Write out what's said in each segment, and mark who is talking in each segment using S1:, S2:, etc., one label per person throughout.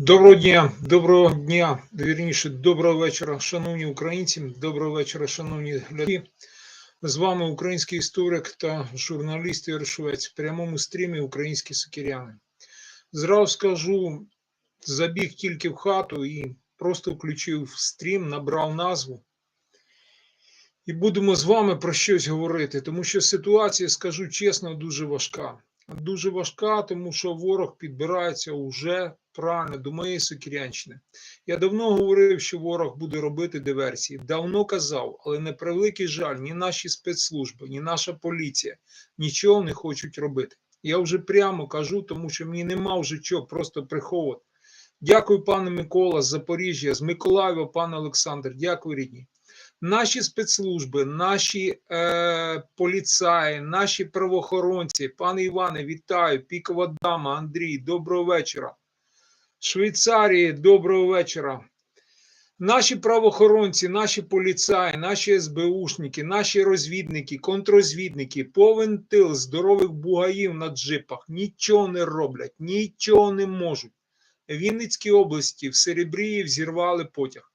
S1: Доброго дня, доброго дня, вірніше, доброго вечора, шановні українці, доброго вечора, шановні глядачі. З вами український історик та журналіст Ігор в прямому стрімі Українські сокиряни. Зразу скажу, забіг тільки в хату і просто включив стрім, набрав назву. І будемо з вами про щось говорити, тому що ситуація, скажу чесно, дуже важка. Дуже важка, тому що ворог підбирається уже правильно до моєї Сокирянщини. Я давно говорив, що ворог буде робити диверсії. Давно казав, але на превеликий жаль, ні наші спецслужби, ні наша поліція нічого не хочуть робити. Я вже прямо кажу, тому що мені нема вже чого просто приховувати. Дякую, пане Микола, з Запоріжжя, з Миколаєва, пане Олександр. Дякую, рідні. Наші спецслужби, наші е, поліцаї, наші правоохоронці, пане Іване, вітаю, пікова дама, Андрій, доброго вечора. Швейцарії, доброго вечора. Наші правоохоронці, наші поліцаї, наші СБУшники, наші розвідники, контрозвідники, повен тил здорових бугаїв на джипах нічого не роблять, нічого не можуть. В Вінницькій області в Серебрії взірвали потяг.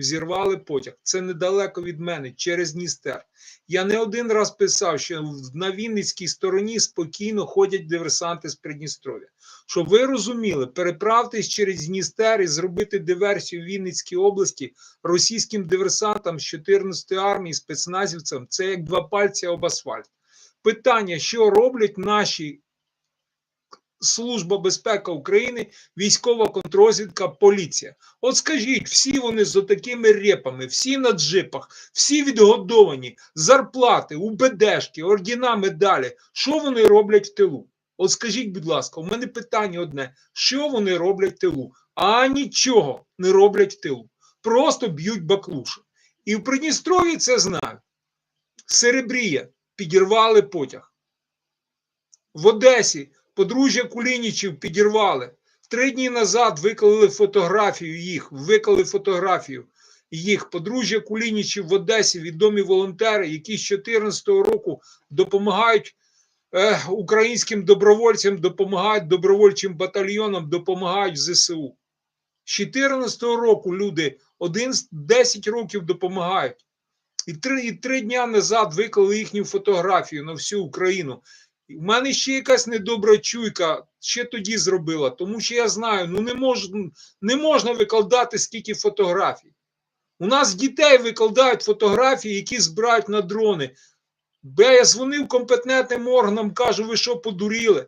S1: Взірвали потяг. Це недалеко від мене, через Дністер. Я не один раз писав, що на Вінницькій стороні спокійно ходять диверсанти з Придністров'я. Щоб ви розуміли, переправтесь через Дністер і зробити диверсію в Вінницькій області російським диверсантам з 14-ї армії, спецназівцям це як два пальці об асфальт. Питання, що роблять наші Служба безпеки України, військова контрозвідка, поліція. От скажіть, всі вони з отакими репами, всі на джипах, всі відгодовані, зарплати, УБДшки, ордіна, медалі. Що вони роблять в тилу? От скажіть, будь ласка, у мене питання одне: що вони роблять в тилу? А нічого не роблять в тилу. Просто б'ють баклуші. І в Придністров'ї це знають. Серебрія підірвали потяг. В Одесі подружжя Кулінічів підірвали. Три дні назад виклали фотографію їх, виклали фотографію їх. Подружжя Кулінічів в Одесі, відомі волонтери, які з 2014 року допомагають е, українським добровольцям, допомагають добровольчим батальйонам, допомагають ЗСУ. З 2014 року люди 10 років допомагають. І три, і три дня назад виклали їхню фотографію на всю Україну. У мене ще якась недобра чуйка ще тоді зробила, тому що я знаю, ну не мож, не можна викладати скільки фотографій. У нас дітей викладають фотографії, які збирають на дрони. Бо я дзвонив компетентним органам, кажу, ви що подуріли?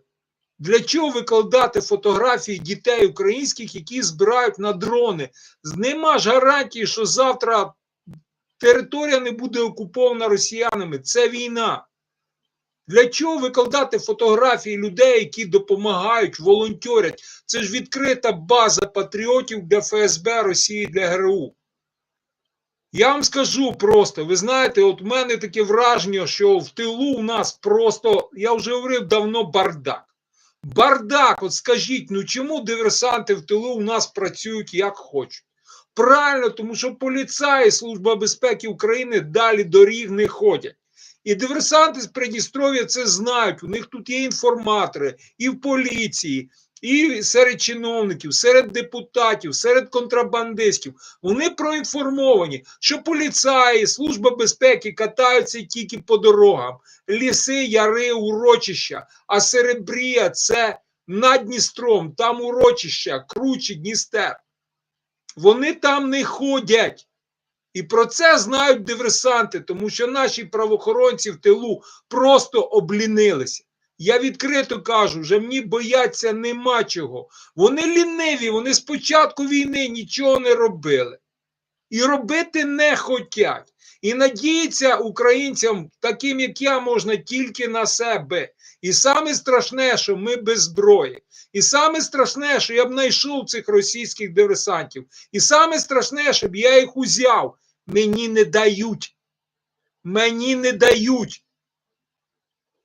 S1: Для чого викладати фотографії дітей українських, які збирають на дрони? Нема ж гарантії, що завтра територія не буде окупована росіянами. Це війна. Для чого викладати фотографії людей, які допомагають, волонтерять? Це ж відкрита база патріотів для ФСБ Росії для ГРУ. Я вам скажу просто: ви знаєте, от у мене таке враження, що в тилу у нас просто, я вже говорив давно, бардак. Бардак, от скажіть, ну чому диверсанти в тилу у нас працюють як хочуть? Правильно, тому що поліцаї Служба безпеки України далі доріг не ходять. І диверсанти з Придністров'я це знають. У них тут є інформатори і в поліції, і серед чиновників, серед депутатів, серед контрабандистів. Вони проінформовані, що поліцаї, служба безпеки катаються тільки по дорогам, ліси, яри, урочища. А Серебрія це над Дністром, там урочища, круче Дністер. Вони там не ходять. І про це знають диверсанти, тому що наші правоохоронці в тилу просто облінилися. Я відкрито кажу, вже мені бояться нема чого. Вони ліниві, вони з початку війни нічого не робили. І робити не хотять. І надіються українцям, таким як я, можна тільки на себе. І саме страшне, що ми без зброї. І саме страшне, що я б знайшов цих російських диверсантів. І саме страшне, щоб я їх узяв. Мені не дають. Мені не дають.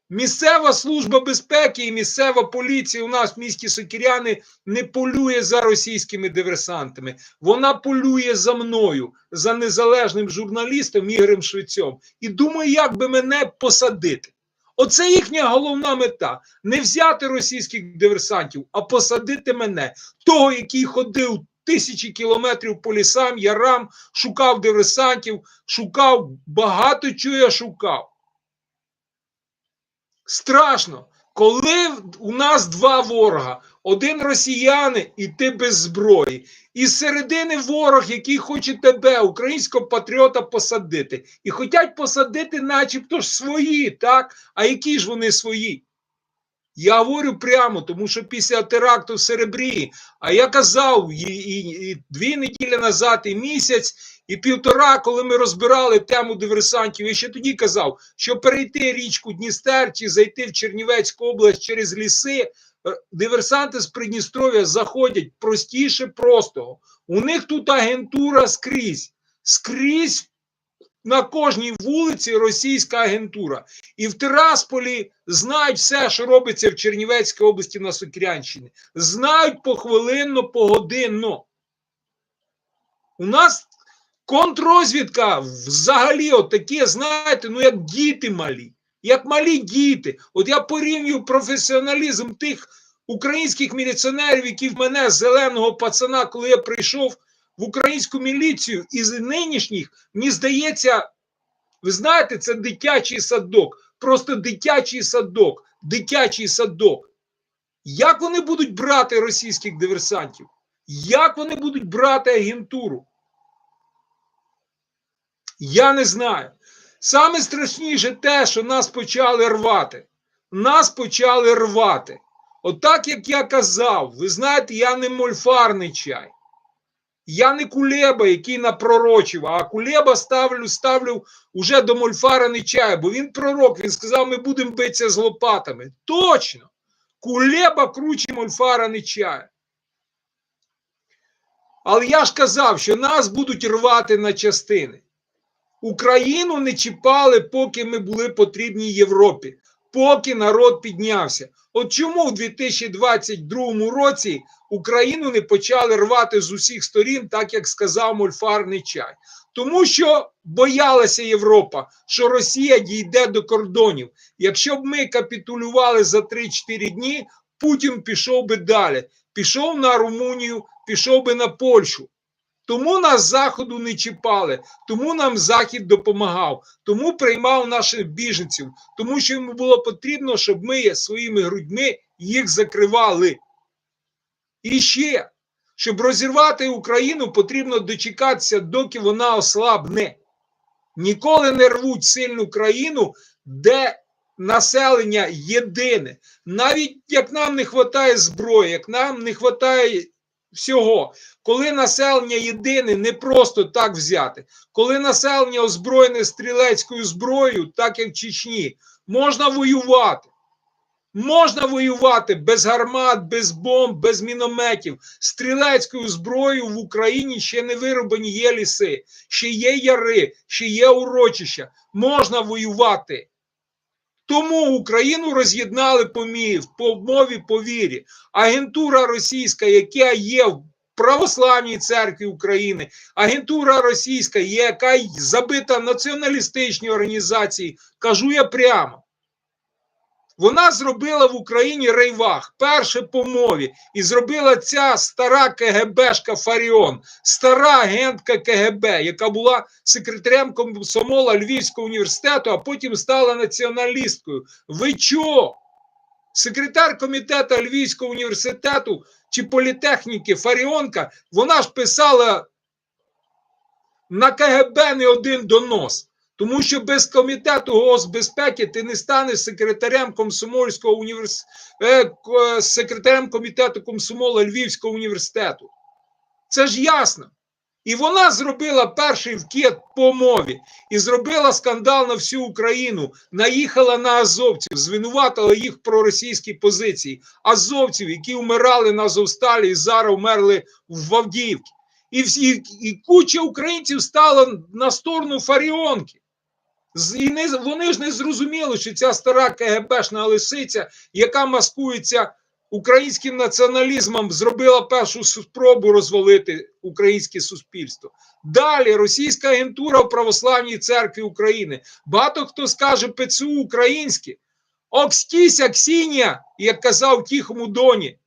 S1: Місцева служба безпеки і місцева поліція у нас в місті Сокіряни не полює за російськими диверсантами. Вона полює за мною, за незалежним журналістом Ігорем Швецьом. І думаю, як би мене посадити. Оце їхня головна мета: не взяти російських диверсантів, а посадити мене, того, який ходив тисячі кілометрів по лісам, ярам, шукав диверсантів, шукав багато чого я шукав. Страшно, коли у нас два ворога: один росіяни, і ти без зброї, і з середини ворог, який хоче тебе, українського патріота, посадити. І хочуть посадити, начебто ж свої, так? А які ж вони свої? Я говорю прямо, тому що після теракту в Серебрі, а я казав і, і, і дві неділі назад, і місяць, і півтора, коли ми розбирали тему диверсантів, я ще тоді казав, що перейти річку Дністер чи зайти в Чернівецьку область через ліси, е, диверсанти з Придністров'я заходять простіше простого. У них тут агентура скрізь. Скрізь на кожній вулиці російська агентура. І в Тирасполі знають все, що робиться в Чернівецькій області на Сокирянщині. Знають похвилинно, погодинно. У нас контррозвідка взагалі от такі, знаєте, ну як діти малі. Як малі діти. От я порівнюю професіоналізм тих українських міліціонерів, які в мене зеленого пацана, коли я прийшов в українську міліцію із нинішніх, мені здається, ви знаєте, це дитячий садок. Просто дитячий садок, дитячий садок. Як вони будуть брати російських диверсантів? Як вони будуть брати агентуру? Я не знаю. Саме страшніше те, що нас почали рвати. Нас почали рвати. Отак, як я казав, ви знаєте, я не мольфарний чай. Я не кулеба, який напророчив, а кулеба ставлю, ставлю уже до мольфара не чаю, бо він пророк, він сказав, ми будемо битися з лопатами. Точно! Кулеба круче мольфара не чаю. Але я ж казав, що нас будуть рвати на частини. Україну не чіпали, поки ми були потрібні Європі, поки народ піднявся. От чому в 2022 році Україну не почали рвати з усіх сторін, так як сказав мольфарний чай? Тому що боялася Європа, що Росія дійде до кордонів. Якщо б ми капітулювали за 3-4 дні, Путін пішов би далі. Пішов на Румунію, пішов би на Польщу. Тому нас заходу не чіпали, тому нам захід допомагав, тому приймав наших біженців, тому що йому було потрібно, щоб ми своїми грудьми їх закривали. І ще, щоб розірвати Україну, потрібно дочекатися, доки вона ослабне. Ніколи не рвуть сильну країну, де населення єдине. Навіть як нам не вистачає зброї, як нам не вистачає всього, коли населення єдине, не просто так взяти, коли населення озброєне стрілецькою зброєю, так як в Чечні, можна воювати. Можна воювати без гармат, без бомб, без мінометів. Стрілецькою зброєю в Україні ще не вироблені є ліси, ще є яри, ще є урочища. Можна воювати. Тому Україну роз'єднали по мі- по мові по вірі. Агентура російська, яка є в Православній церкві України, агентура російська, яка забита в націоналістичні організації, кажу я прямо. Вона зробила в Україні рейвах, перше по мові, і зробила ця стара КГБшка Фаріон, стара агентка КГБ, яка була секретарем комсомола Львівського університету, а потім стала націоналісткою. Ви чо? Секретар комітету Львівського університету чи політехніки Фаріонка, вона ж писала на КГБ не один донос. Тому що без комітету госбезпеки ти не станеш секретарем комсомольського універс... е, секретарем комітету комсомола Львівського університету. Це ж ясно. І вона зробила перший вкид по мові і зробила скандал на всю Україну. Наїхала на азовців, звинуватила їх в проросійській позиції. Азовців, які вмирали на Азовсталі і зараз вмерли в Авдіївці. І всі і куча українців стала на сторону Фаріонки. І не, вони ж не зрозуміли, що ця стара КГБшна лисиця, яка маскується українським націоналізмом, зробила першу спробу розвалити українське суспільство. Далі російська агентура в Православній церкві України. Багато хто скаже ПЦУ українське, Окстіся Ксінія, як казав Тихому Доні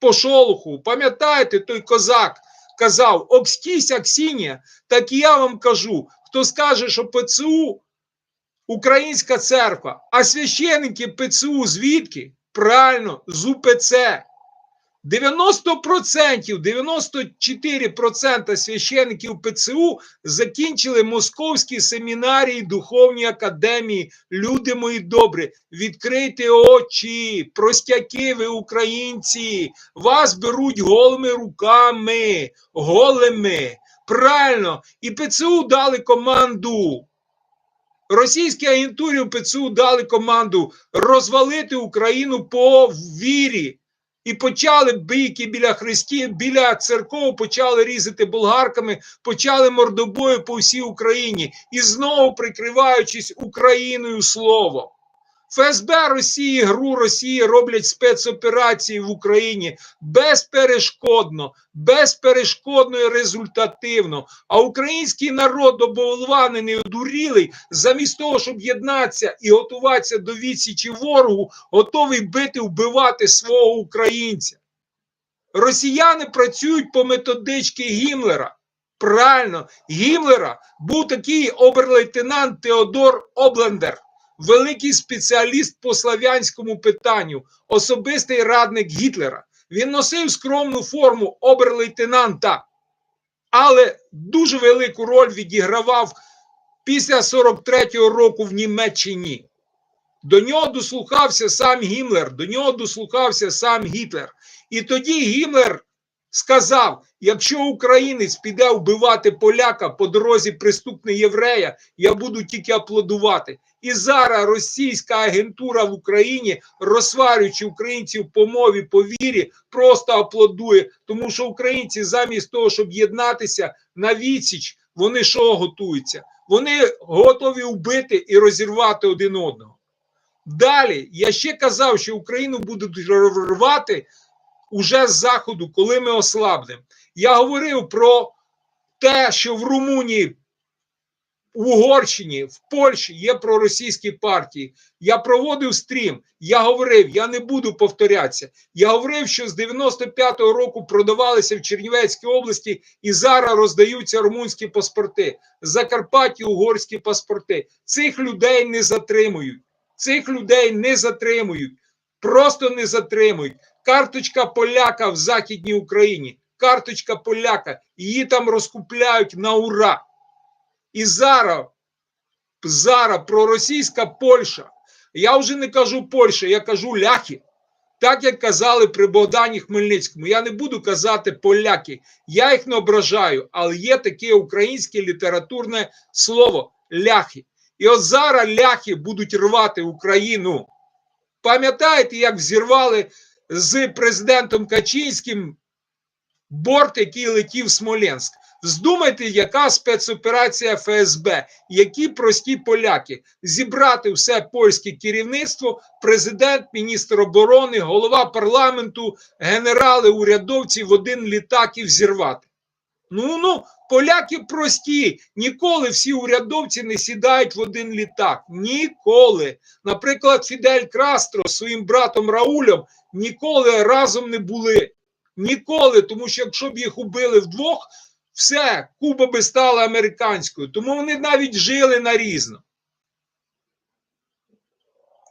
S1: по шолоху. Пам'ятаєте, той козак казав: Окстіся Ксінія. Так і я вам кажу: хто скаже, що ПЦУ Українська церква, а священники ПЦУ звідки? Правильно, з УПЦ. 90%, 94% священиків ПЦУ закінчили московські семінарії, духовні академії. Люди мої добрі, відкрийте очі, простяки ви українці, вас беруть голими руками, голими. Правильно, і ПЦУ дали команду. Російській агентурі ПЦУ дали команду розвалити Україну по вірі. І почали бійки біля хрестів, біля церков, почали різати болгарками, почали мордобою по всій Україні і знову прикриваючись Україною словом. ФСБ Росії, ГРУ Росії роблять спецоперації в Україні безперешкодно, безперешкодно і результативно. А український народ оболванений, одурілий, замість того, щоб єднатися і готуватися до відсічі ворогу, готовий бити, вбивати свого українця. Росіяни працюють по методичці Гімлера. Правильно, Гімлера був такий оберлейтенант Теодор Облендер великий спеціаліст по славянському питанню, особистий радник Гітлера. Він носив скромну форму оберлейтенанта, але дуже велику роль відігравав після 43-го року в Німеччині. До нього дослухався сам Гімлер, до нього дослухався сам Гітлер. І тоді Гімлер сказав: якщо українець піде вбивати поляка по дорозі приступне єврея, я буду тільки аплодувати. І зараз російська агентура в Україні, розсварюючи українців по мові, по вірі, просто аплодує, тому що українці замість того, щоб єднатися на відсіч, вони що готуються? Вони готові вбити і розірвати один одного. Далі я ще казав, що Україну будуть рвати уже з заходу, коли ми ослабнемо. Я говорив про те, що в Румунії, в Угорщині, в Польщі є проросійські партії. Я проводив стрім. Я говорив, я не буду повторятися. Я говорив, що з 95-го року продавалися в Чернівецькій області і зараз роздаються румунські паспорти, Закарпатті угорські паспорти. Цих людей не затримують. Цих людей не затримують. Просто не затримують. Карточка поляка в Західній Україні. Карточка поляка. Її там розкупляють на ура. І зараз, зараз проросійська Польща. Я вже не кажу Польща, я кажу ляхи. Так як казали при Богдані Хмельницькому. Я не буду казати поляки. Я їх не ображаю, але є таке українське літературне слово ляхи. І от зараз ляхи будуть рвати Україну. Пам'ятаєте, як взірвали з президентом Качинським борт, який летів в Смоленськ? Здумайте, яка спецоперація ФСБ, які прості поляки зібрати все польське керівництво, президент, міністр оборони, голова парламенту, генерали, урядовці в один літак і взірвати. Ну ну, поляки прості. Ніколи всі урядовці не сідають в один літак. Ніколи. Наприклад, Фідель Крастро з своїм братом Раулем ніколи разом не були. Ніколи, тому що якщо б їх убили вдвох, все, Куба би стала американською. Тому вони навіть жили нарізно.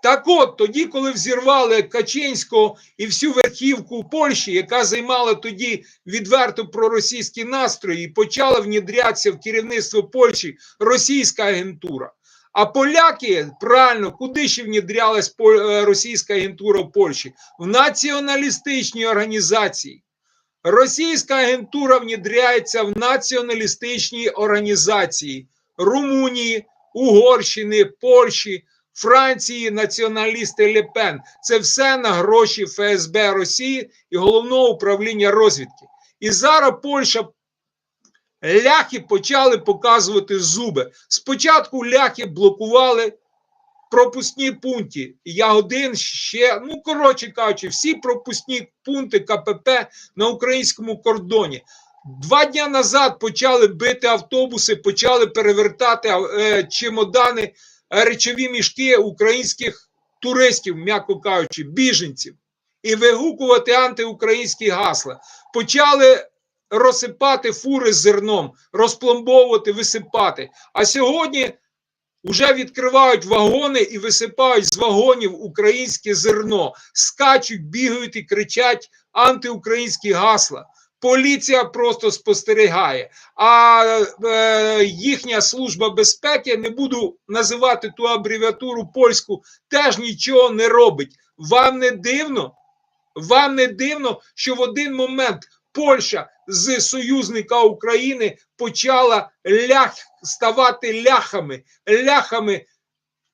S1: Так от, тоді, коли взірвали Качинського і всю верхівку Польщі, яка займала тоді відверто проросійські настрої, і почала внідрятися в керівництво Польщі російська агентура. А поляки правильно, куди ще внідрялась російська агентура в Польщі? В націоналістичній організації. Російська агентура внідряється в націоналістичній організації Румунії, Угорщини, Польщі. Франції, націоналісти Лепен. Це все на гроші ФСБ Росії і головного управління розвідки. І зараз Польща ляхи почали показувати зуби. Спочатку ляхи блокували пропускні пункти. Ягодин ще, ну коротше кажучи, всі пропускні пункти КПП на українському кордоні. Два дні назад почали бити автобуси, почали перевертати е, чемодани речові мішки українських туристів, м'яко кажучи, біженців, і вигукувати антиукраїнські гасла. Почали розсипати фури зерном, розпломбовувати, висипати. А сьогодні вже відкривають вагони і висипають з вагонів українське зерно, скачуть, бігають і кричать антиукраїнські гасла. Поліція просто спостерігає. А е, їхня служба безпеки, не буду називати ту абревіатуру польську, теж нічого не робить. Вам не дивно? Вам не дивно, що в один момент Польща з союзника України почала лях ставати ляхами, ляхами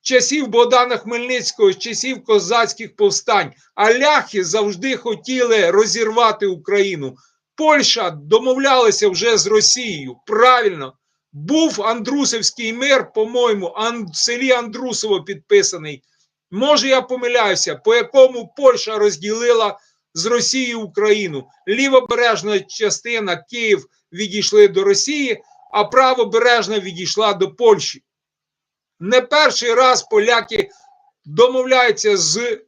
S1: часів Богдана Хмельницького, часів козацьких повстань. А ляхи завжди хотіли розірвати Україну. Польща домовлялася вже з Росією. Правильно, був Андрусовський мир, по-моєму, в селі Андрусово підписаний. Може, я помиляюся, по якому Польща розділила з Росією Україну. Лівобережна частина Київ відійшли до Росії, а правобережна відійшла до Польщі. Не перший раз поляки домовляються з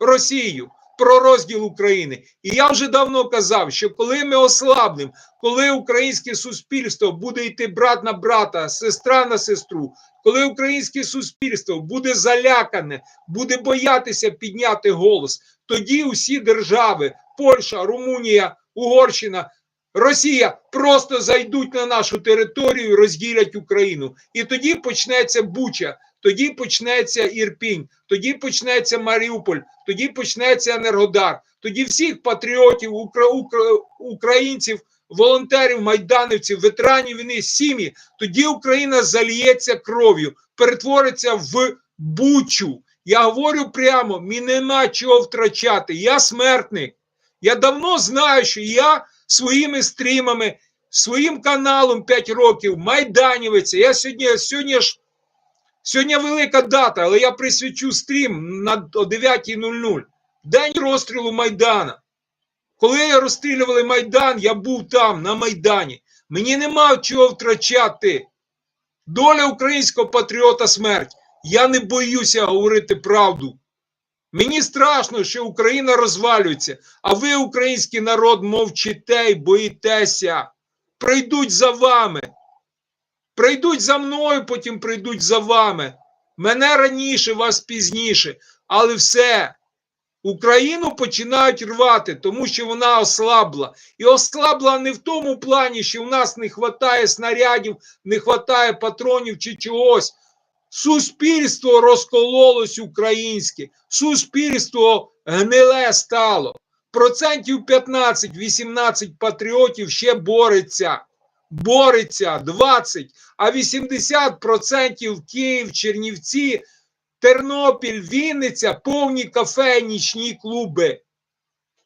S1: Росією про розділ України. І я вже давно казав, що коли ми ослаблемо, коли українське суспільство буде йти брат на брата, сестра на сестру, коли українське суспільство буде залякане, буде боятися підняти голос, тоді усі держави, Польща, Румунія, Угорщина, Росія просто зайдуть на нашу територію розділять Україну. І тоді почнеться Буча, тоді почнеться Ірпінь, тоді почнеться Маріуполь, тоді почнеться Енергодар, тоді всіх патріотів, укра, укра, українців, волонтерів, майданівців, ветеранів війни, сім'ї, тоді Україна зальється кров'ю, перетвориться в Бучу. Я говорю прямо: мені нема чого втрачати. Я смертник. Я давно знаю, що я своїми стрімами, своїм каналом 5 років, майданівець. Я сьогодні сьогодні ж сьогодні велика дата, але я присвячу стрім на о 9.00. День розстрілу Майдана. Коли розстрілювали Майдан, я був там, на Майдані. Мені нема чого втрачати. Доля українського патріота смерть. Я не боюся говорити правду. Мені страшно, що Україна розвалюється, а ви, український народ, мовчите й боїтеся. Прийдуть за вами. Прийдуть за мною, потім прийдуть за вами. Мене раніше, вас пізніше. Але все. Україну починають рвати, тому що вона ослабла. І ослабла не в тому плані, що в нас не вистачає снарядів, не вистачає патронів чи чогось. Суспільство розкололось українське, суспільство гниле стало. Процентів 15-18 патріотів ще бореться. Бореться 20, а 80% Київ, Чернівці, Тернопіль, Вінниця, повні кафе, нічні клуби.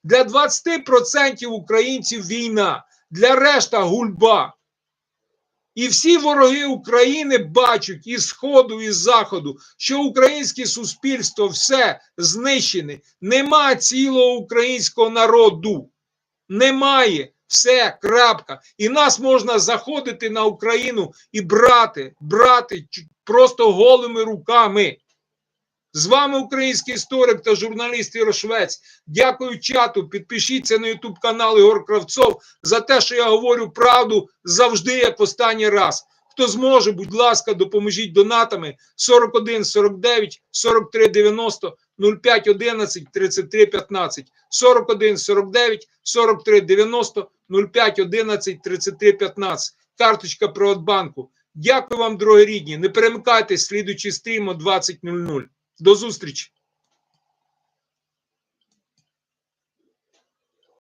S1: Для 20% українців війна, для решта гульба. І всі вороги України бачать із Сходу, і Заходу, що українське суспільство все знищене. Нема цілого українського народу. Немає. Все, крапка. І нас можна заходити на Україну і брати, брати просто голими руками. З вами український історик та журналіст Ярошвець. Дякую чату. Підпишіться на Ютуб канал Ігор Кравцов за те, що я говорю правду завжди, як останній раз. Хто зможе, будь ласка, допоможіть донатами 41 49 43 90 05 11 33 15 41 49 43 90 05 11 33 15. Карточка Приватбанку. Дякую вам, дорогі рідні. Не перемикайтесь, слідуючий стрім о 20.00. До зустрічі!